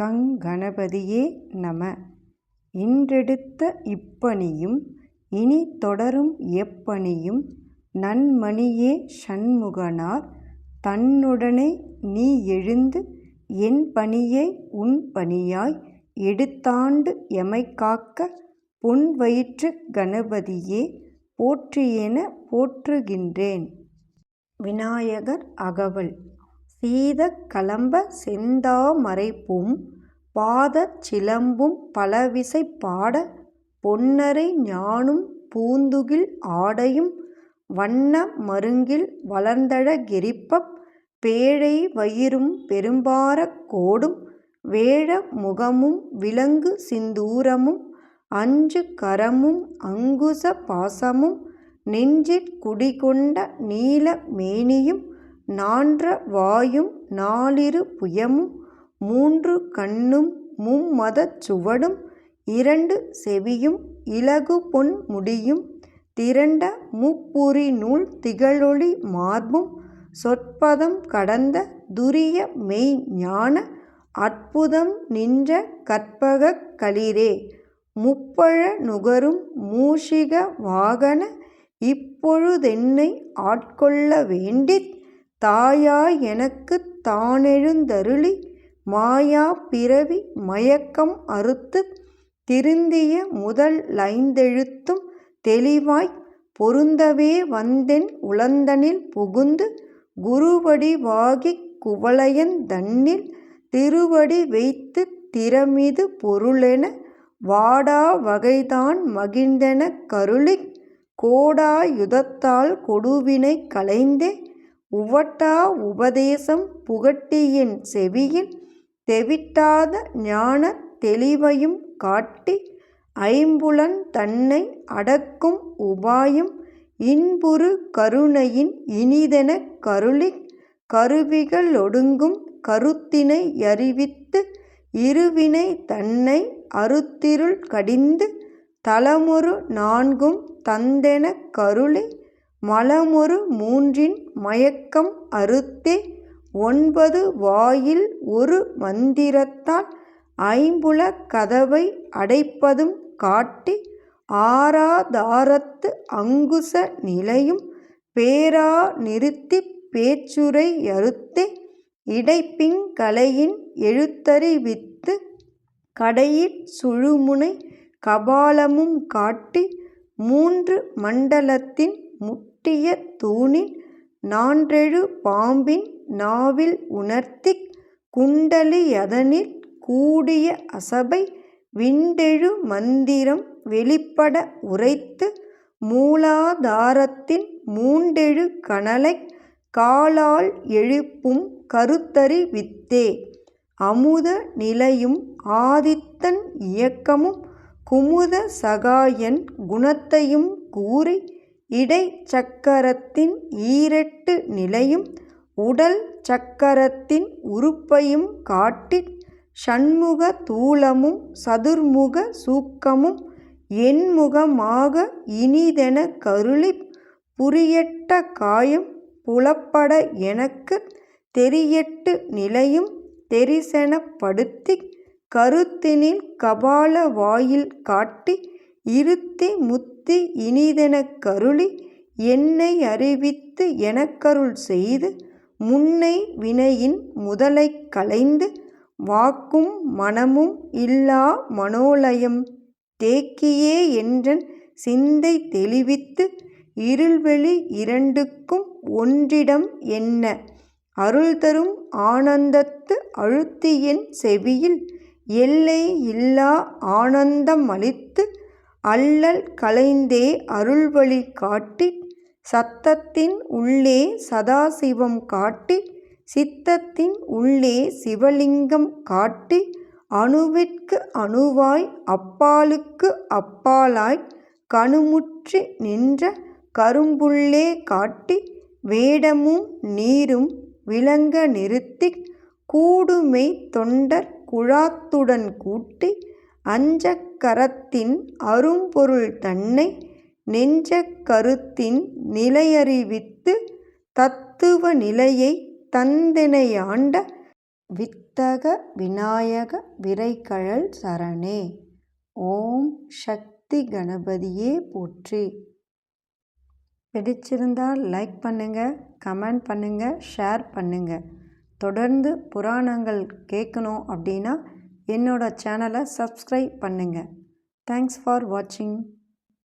கங்கணபதியே நம இன்றெடுத்த இப்பணியும் இனி தொடரும் எப்பணியும் நன்மணியே சண்முகனார் தன்னுடனே நீ எழுந்து என் பணியை உன் பணியாய் எடுத்தாண்டு எமைக்காக்க காக்க கணபதியே போற்றியென போற்றுகின்றேன். விநாயகர் அகவல் சீதக் கலம்ப செந்தாமரைப்பும் பாதச் சிலம்பும் பலவிசைப் பாட பொன்னரை ஞாணும் பூந்துகில் ஆடையும் வண்ண மருங்கில் வளர்ந்தழ கெரிப்பப் பேழை வயிறும் பெரும்பாரக் கோடும் வேழ முகமும் விலங்கு சிந்தூரமும் அஞ்சு கரமும் அங்குச பாசமும் நெஞ்சிற் குடிகொண்ட நீல மேனியும் நான்ற வாயும் நாலிரு புயமும் மூன்று கண்ணும் மும்மதச் சுவடும் இரண்டு செவியும் இலகு பொன் முடியும் திரண்ட முப்புரிநூல் திகழொளி மார்பும் சொற்பதம் கடந்த துரிய மெய் ஞான அற்புதம் நின்ற கற்பகக் களிரே முப்பழ நுகரும் மூஷிக வாகன இப்பொழுதென்னை ஆட்கொள்ள வேண்டித் தாயாய் எனக்குத் தானெழுந்தருளி மாயா பிறவி மயக்கம் அறுத்து திருந்திய முதல் லைந்தெழுத்தும் தெளிவாய் பொருந்தவே வந்தென் உளந்தனில் புகுந்து குருவடி வாகிக் தன்னில் திருவடி வைத்துத் திறமிது பொருளென வாடா வகைதான் மகிழ்ந்தென கருளிக் கோடாயுதத்தால் கொடுவினை களைந்தே உவட்டா உபதேசம் புகட்டியின் செவியில் தெவிட்டாத ஞானத் தெளிவையும் காட்டி ஐம்புலன் தன்னை அடக்கும் உபாயம் இன்புறு கருணையின் இனிதென கருளி கருவிகள் ஒடுங்கும் கருத்தினை யறிவித்து இருவினை தன்னை அறுத்திருள் கடிந்து தலமொரு நான்கும் தந்தென கருளி மலமொரு மூன்றின் மயக்கம் அறுத்தே ஒன்பது வாயில் ஒரு மந்திரத்தால் ஐம்புலக் கதவை அடைப்பதும் காட்டி ஆராதாரத்து அங்குச நிலையும் பேரா நிறுத்தி பேச்சுரை அறுத்தே இடைப்பிங் கலையின் எழுத்தறிவித்து கடையிற் சுழுமுனை கபாலமும் காட்டி மூன்று மண்டலத்தின் முட்டிய தூணின் நான்றெழு பாம்பின் நாவில் உணர்த்திக் குண்டலியதனில் கூடிய அசபை விண்டெழு மந்திரம் வெளிப்பட உரைத்து மூலாதாரத்தின் மூண்டெழு கனலைக் காலால் எழுப்பும் கருத்தறி வித்தே. அமுத நிலையும் ஆதித்தன் இயக்கமும் குமுத சகாயன் குணத்தையும் கூறி இடைச்சக்கரத்தின் ஈரெட்டு நிலையும் உடல் சக்கரத்தின் உறுப்பையும் காட்டி சண்முக தூலமும் சதுர்முக சூக்கமும் எண்முகமாக இனிதென கருளிப் புரியட்ட காயம் புலப்பட எனக்குத் தெரியெட்டு நிலையும் தெரிசெனப் படுத்திக் கருத்தினில் கபால வாயில் காட்டி இருத்தி முத்தி இனிதெனக் கருளி என்னை அறிவித்து எனக்கருள் செய்து முன்னை வினையின் முதலைக் களைந்து வாக்கும் மனமும் இல்லா மனோலயம் தேக்கியே என்றன் சிந்தை தெளிவித்து இருள்வெளி இரண்டுக்கும் ஒன்றிடம் என்ன? அருள்தரும் ஆனந்தத்து அழுத்தியின் செவியில் எல்லை இல்லா ஆனந்தம் அளித்து அல்லல் கலைந்தே அருள்வழி காட்டி சத்தத்தின் உள்ளே சதாசிவம் காட்டி சித்தத்தின் உள்ளே சிவலிங்கம் காட்டி அணுவிற்கு அணுவாய் அப்பாலுக்கு அப்பாலாய் கணுமுற்றி நின்ற கரும்புள்ளே காட்டி வேடமும் நீரும் விளங்க நிறுத்தி கூடுமை தொண்டர் குழாத்துடன் கூட்டி அஞ்சக்கரத்தின் அரும்பொருள் தன்னை நெஞ்சக் கருத்தின் நிலையறிவித்து தத்துவ நிலையை தந்தினையாண்ட வித்தக விநாயக விரைகழல் சரணே. ஓம் சக்தி கணபதியே போற்றி. பிடிச்சிருந்தால் லைக் பண்ணுங்கள் கமெண்ட் பண்ணுங்கள் ஷேர் பண்ணுங்கள் தொடர்ந்து புராணங்கள் கேட்கணும் அப்படின்னா என்னோட சேனலை சப்ஸ்கிரைப் பண்ணுங்கள் தேங்க்ஸ் ஃபார் வாட்சிங்